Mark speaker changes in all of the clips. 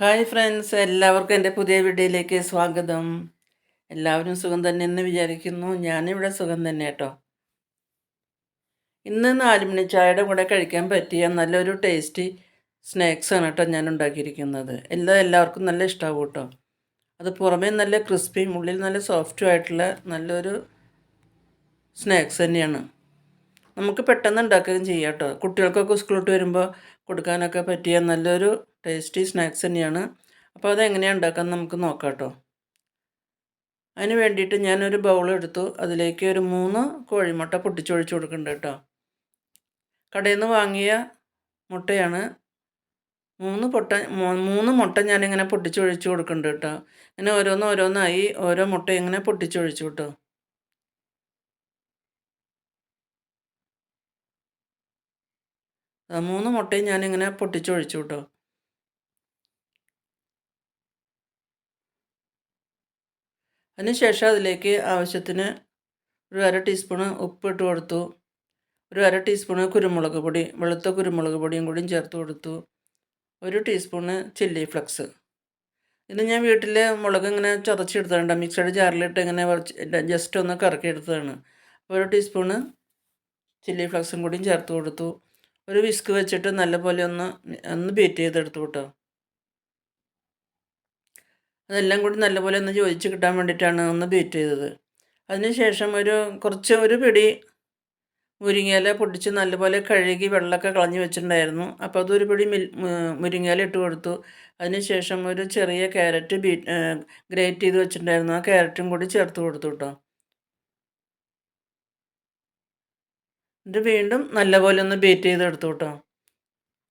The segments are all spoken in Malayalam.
Speaker 1: ഹായ് ഫ്രണ്ട്സ് എല്ലാവർക്കും എന്റെ പുതിയ വീഡിയോയിലേക്ക് സ്വാഗതം. എല്ലാവരും സുഖം തന്നെ എന്ന് വിചാരിക്കുന്നു. ഞാനിവിടെ സുഖം തന്നെ കേട്ടോ. ഇന്ന് നാലുമണി ചായയുടെ കൂടെ കഴിക്കാൻ പറ്റിയ നല്ലൊരു ടേസ്റ്റി സ്നാക്സാണ് കേട്ടോ ഞാൻ ഉണ്ടാക്കിയിരിക്കുന്നത്. എല്ലാം എല്ലാവർക്കും നല്ല ഇഷ്ടമാവും കേട്ടോ. അത് പുറമേ നല്ല ക്രിസ്പിയും ഉള്ളിൽ നല്ല സോഫ്റ്റും ആയിട്ടുള്ള നല്ലൊരു സ്നാക്സ് തന്നെയാണ്. നമുക്ക് പെട്ടെന്ന് ഉണ്ടാക്കുകയും ചെയ്യാം കേട്ടോ. കുട്ടികൾക്കൊക്കെ സ്കൂളിട്ട് വരുമ്പോൾ കൊടുക്കാനൊക്കെ പറ്റിയ നല്ലൊരു ടേസ്റ്റി സ്നാക്സ് തന്നെയാണ്. അപ്പോൾ അതെങ്ങനെയാണ് ഉണ്ടാക്കാൻ നമുക്ക് നോക്കാം കേട്ടോ അതിന് വേണ്ടിയിട്ട് ഞാനൊരു ബൗൾ എടുത്തു. അതിലേക്ക് ഒരു മൂന്ന് കോഴിമുട്ട പൊട്ടിച്ചൊഴിച്ച് കൊടുക്കുന്നുണ്ട് കേട്ടോ. കടയിൽ നിന്ന് വാങ്ങിയ മുട്ടയാണ്. മൂന്ന് പൊട്ട മൂന്ന് മുട്ട ഞാനിങ്ങനെ പൊട്ടിച്ചൊഴിച്ച് കൊടുക്കുന്നുണ്ട് കേട്ടോ. ഇങ്ങനെ ഓരോന്ന് ഓരോന്നായി ഓരോ മുട്ട ഇങ്ങനെ പൊട്ടിച്ചൊഴിച്ചു കേട്ടോ. മൂന്ന് മുട്ടയും ഞാനിങ്ങനെ പൊട്ടിച്ചൊഴിച്ചു കേട്ടോ. അതിനുശേഷം അതിലേക്ക് ആവശ്യത്തിന് ഒരു അര ടീസ്പൂണ് ഉപ്പ് ഇട്ട് കൊടുത്തു. ഒരു അര ടീസ്പൂണ് കുരുമുളക് പൊടി വെളുത്ത കുരുമുളക് പൊടിയും കൂടിയും ചേർത്ത് കൊടുത്തു. ഒരു ടീസ്പൂണ് ചില്ലി ഫ്ലക്സ്. ഇത് ഞാൻ വീട്ടിൽ മുളക് ഇങ്ങനെ ചതച്ചെടുത്തതാണ് മിക്സഡ് ജാറിലിട്ട് ഇങ്ങനെ ജസ്റ്റ് ഒന്ന് കറക്കി എടുത്തതാണ് ഒരു ടീസ്പൂണ് ചില്ലി ഫ്ലക്സും കൂടിയും ചേർത്ത് കൊടുത്തു. ഒരു വിസ്ക് വെച്ചിട്ട് നല്ലപോലെ ഒന്ന് ഒന്ന് ബീറ്റ് ചെയ്തെടുത്തു കേട്ടോ. അതെല്ലാം കൂടി നല്ലപോലെ ഒന്ന് യോജിച്ച് കിട്ടാൻ വേണ്ടിയിട്ടാണ് ഒന്ന് ബീറ്റ് ചെയ്തത്. അതിനുശേഷം ഒരു കുറച്ച് ഒരു പിടി മുരിങ്ങയില പൊടിച്ച് നല്ലപോലെ കഴുകി വെള്ളമൊക്കെ കളഞ്ഞ് വെച്ചിട്ടുണ്ടായിരുന്നു. അപ്പോൾ അതൊരു പിടി മിൽ മുരിങ്ങയില ഇട്ട് കൊടുത്തു. അതിനുശേഷം ഒരു ചെറിയ ക്യാരറ്റ് ബീ ഗ്രേറ്റ് ചെയ്ത് വെച്ചിട്ടുണ്ടായിരുന്നു. ആ ക്യാരറ്റും കൂടി ചേർത്ത് കൊടുത്തു കേട്ടോ. എന്നിട്ട് വീണ്ടും നല്ലപോലെ ഒന്ന് ബീറ്റ് ചെയ്ത് എടുത്തു കേട്ടോ.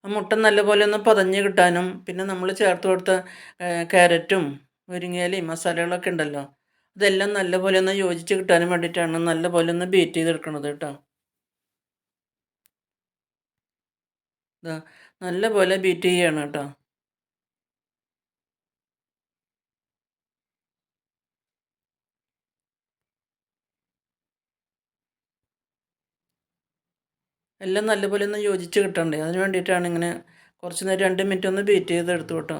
Speaker 1: ആ മുട്ട നല്ലപോലെ ഒന്ന് പതഞ്ഞ് കിട്ടാനും പിന്നെ നമ്മൾ ചേർത്ത് കൊടുത്ത ക്യാരറ്റും മുരിങ്ങയിലയും മസാലകളൊക്കെ ഉണ്ടല്ലോ. അതെല്ലാം നല്ലപോലെ ഒന്ന് യോജിച്ച് കിട്ടാനും വേണ്ടിയിട്ടാണ് നല്ലപോലെ ഒന്ന് ബീറ്റ് ചെയ്തെടുക്കണത് കേട്ടോ. നല്ലപോലെ ബീറ്റ് ചെയ്യണം കേട്ടോ. എല്ലാം നല്ലപോലെ ഒന്ന് യോജിച്ച് കിട്ടണ്ടേ? അതിന് വേണ്ടിയിട്ടാണ് ഇങ്ങനെ കുറച്ച് നേരം രണ്ട് മിനിറ്റ് ഒന്ന് ബീറ്റ് ചെയ്ത് എടുത്തു കേട്ടോ.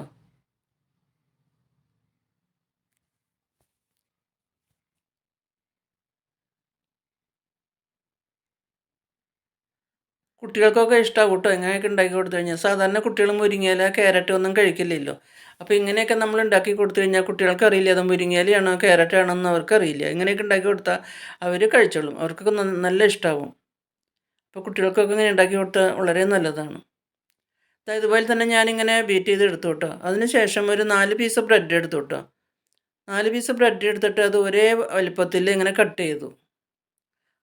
Speaker 1: കുട്ടികൾക്കൊക്കെ ഇഷ്ടമാണ് കേട്ടോ. ഇങ്ങനെയൊക്കെ ഉണ്ടാക്കി കൊടുത്തു കഴിഞ്ഞാൽ സാധാരണ കുട്ടികൾ മുരിങ്ങയില ക്യാരറ്റ് ഒന്നും കഴിക്കില്ലല്ലോ. അപ്പോൾ ഇങ്ങനെയൊക്കെ നമ്മൾ ഉണ്ടാക്കി കൊടുത്തു കഴിഞ്ഞാൽ കുട്ടികൾക്ക് അറിയില്ല അത് മുരിങ്ങയിലയാണോ ക്യാരറ്റാണോ എന്ന് അവർക്ക് അറിയില്ല. ഇങ്ങനെയൊക്കെ ഉണ്ടാക്കി കൊടുത്താൽ അവർ കഴിച്ചോളും. അവർക്കൊക്കെ നല്ല ഇഷ്ടമാവും അപ്പോൾ കുട്ടികൾക്കൊക്കെ ഇങ്ങനെ ഉണ്ടാക്കി കൊടുത്താൽ വളരെ നല്ലതാണ്. ഇതുപോലെ തന്നെ ഞാനിങ്ങനെ ബീറ്റ് ചെയ്ത് എടുത്തു കേട്ടോ. അതിന് ശേഷം ഒരു നാല് പീസ് ബ്രെഡ് എടുത്തു കേട്ടോ. നാല് പീസ് ബ്രെഡ് എടുത്തിട്ട് അത് ഒരേ വലിപ്പത്തിൽ ഇങ്ങനെ കട്ട് ചെയ്തു.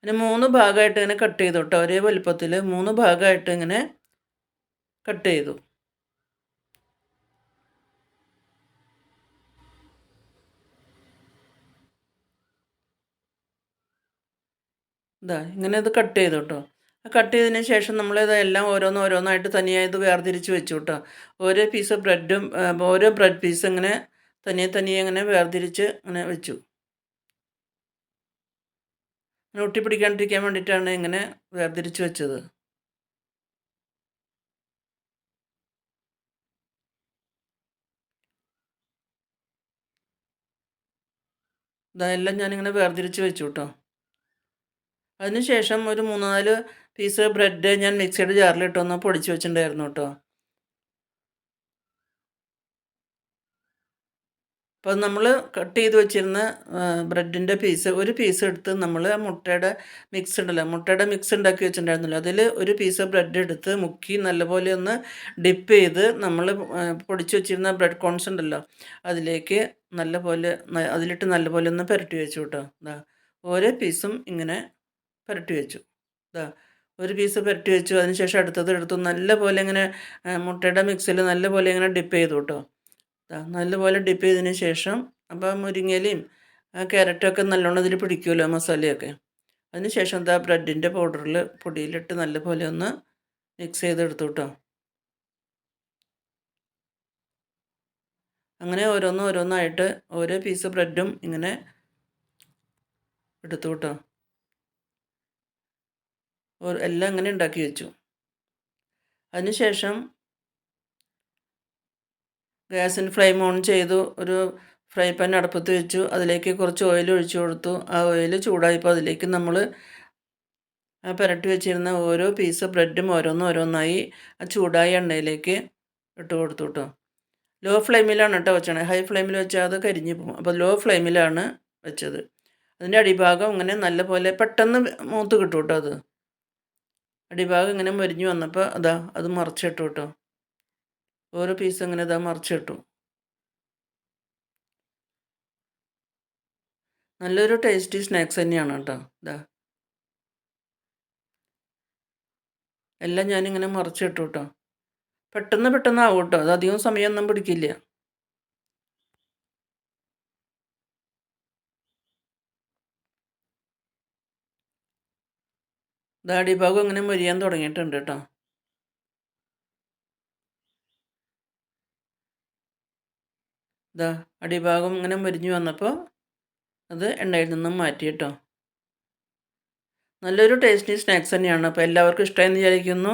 Speaker 1: പിന്നെ മൂന്ന് ഭാഗമായിട്ട് ഇങ്ങനെ കട്ട് ചെയ്തു കേട്ടോ ഒരേ വലുപ്പത്തിൽ മൂന്ന് ഭാഗമായിട്ട് ഇങ്ങനെ കട്ട് ചെയ്തു. ഇതാ ഇങ്ങനെ ഇത് കട്ട് ചെയ്തു കേട്ടോ കട്ട് ചെയ്തതിന് ശേഷം നമ്മൾ എല്ലാം ഓരോന്ന് ഓരോന്നായിട്ട് തനിയായി ഇത് വേർതിരിച്ച് വെച്ചു കേട്ടോ ഓരോ പീസ് ബ്രെഡും ഓരോ ബ്രെഡ് പീസ് ഇങ്ങനെ തനിയെ തനിയെ ഇങ്ങനെ വേർതിരിച്ച് ഇങ്ങനെ വെച്ചു. അങ്ങനെ ഒട്ടിപ്പിടിക്കാണ്ടിരിക്കാൻ വേണ്ടിയിട്ടാണ് ഇങ്ങനെ വേർതിരിച്ച് വെച്ചത്. ഇതെല്ലാം ഞാനിങ്ങനെ വേർതിരിച്ച് വെച്ചു കേട്ടോ അതിനുശേഷം ഒരു മൂന്നാൽ പീസ് ബ്രെഡ് ഞാൻ മിക്സിയുടെ ജാറിലിട്ടൊന്ന് പൊടിച്ച് വെച്ചിട്ടുണ്ടായിരുന്നു കേട്ടോ അപ്പോൾ നമ്മൾ കട്ട് ചെയ്ത് വെച്ചിരുന്ന ബ്രെഡിന്റെ പീസ് ഒരു പീസ് എടുത്ത് നമ്മൾ മുട്ടയുടെ മിക്സ് ഉണ്ടല്ലോ മുട്ടയുടെ മിക്സ് ഉണ്ടാക്കി വെച്ചിട്ടുണ്ടായിരുന്നല്ലോ. അതിൽ ഒരു പീസ് ബ്രെഡ് എടുത്ത് മുക്കി നല്ലപോലെ ഒന്ന് ഡിപ്പ് ചെയ്ത് നമ്മൾ പൊടിച്ച് വെച്ചിരുന്ന ബ്രെഡ് കോൺസ് ഉണ്ടല്ലോ അതിലേക്ക് നല്ലപോലെ അതിലിട്ട് നല്ലപോലെ ഒന്ന് പുരട്ടി വെച്ചു കേട്ടോ. ഇതാ ഓരോ പീസും ഇങ്ങനെ പുരട്ടി വെച്ചു. ഇതാ ഒരു പീസ് പുരട്ടി വെച്ചു. അതിന് അടുത്തത് എടുത്തു നല്ലപോലെ ഇങ്ങനെ മുട്ടയുടെ മിക്സിൽ നല്ലപോലെ ഇങ്ങനെ ഡിപ്പ് ചെയ്തു കേട്ടോ. നല്ലപോലെ ഡിപ്പ് ചെയ്തതിന് ശേഷം അപ്പോൾ മുരിങ്ങയിലയും ക്യാരറ്റൊക്കെ നല്ലോണം ഇതിൽ പിടിക്കുമല്ലോ മസാലയൊക്കെ. അതിന് ശേഷം എന്താ ബ്രെഡിന്റെ പൗഡറിൽ പൊടിയിലിട്ട് നല്ലപോലെ ഒന്ന് മിക്സ് ചെയ്തെടുത്തു കേട്ടോ അങ്ങനെ ഓരോന്നും ഓരോന്നായിട്ട് ഓരോ പീസ് ബ്രെഡും ഇങ്ങനെ എടുത്തു കേട്ടോ എല്ലാം അങ്ങനെ ഉണ്ടാക്കി വെച്ചു. അതിനുശേഷം ഗ്യാസിന് ഫ്ലെയിം ഓൺ ചെയ്തു ഒരു ഫ്രൈ പാൻ അടുപ്പത്ത് വെച്ചു അതിലേക്ക് കുറച്ച് ഓയിൽ ഒഴിച്ചു കൊടുത്തു. ആ ഓയിൽ ചൂടായപ്പോൾ അതിലേക്ക് നമ്മൾ ആ പുരട്ടി വെച്ചിരുന്ന ഓരോ പീസ് ബ്രെഡും ഓരോന്ന് ഓരോന്നായി ആ ചൂടായ എണ്ണയിലേക്ക് ഇട്ട് കൊടുത്തു കേട്ടോ ലോ ഫ്ലെയിമിലാണ് കേട്ടോ വെച്ചത് ഹൈ ഫ്ലെയിമിൽ വെച്ചാൽ അത് കരിഞ്ഞു പോകും. അപ്പോൾ ലോ ഫ്ലെയിമിലാണ് വെച്ചത്. അതിന്റെ അടിഭാഗം ഇങ്ങനെ നല്ല പോലെ പെട്ടെന്ന് മൂത്ത് കിട്ടും കേട്ടോ അത്. അടിഭാഗം ഇങ്ങനെ മുരിഞ്ഞ് വന്നപ്പോൾ അതാ അത് മറിച്ചിട്ടു കേട്ടോ ഓരോ പീസ് ഇങ്ങനെ ഇതാ മറിച്ചിട്ടു. നല്ലൊരു ടേസ്റ്റി സ്നാക്സ് തന്നെയാണ് കേട്ടോ ഇതാ എല്ലാം ഞാനിങ്ങനെ മറിച്ചിട്ടു കേട്ടോ പെട്ടെന്ന് പെട്ടെന്ന് ആവും കേട്ടോ അത് അധികം സമയമൊന്നും പിടിക്കില്ല. ഇതാ അടിഭാഗം ഇങ്ങനെ മുരിയാൻ തുടങ്ങിയിട്ടുണ്ട് കേട്ടോ ഇതാ അടിഭാഗം ഇങ്ങനെ മുരിഞ്ഞു വന്നപ്പോൾ അത് എണ്ണയിൽ നിന്നും മാറ്റി കേട്ടോ. നല്ലൊരു ടേസ്റ്റി സ്നാക്സ് തന്നെയാണ്. അപ്പോൾ എല്ലാവർക്കും ഇഷ്ടമായി എന്ന് വിചാരിക്കുന്നു.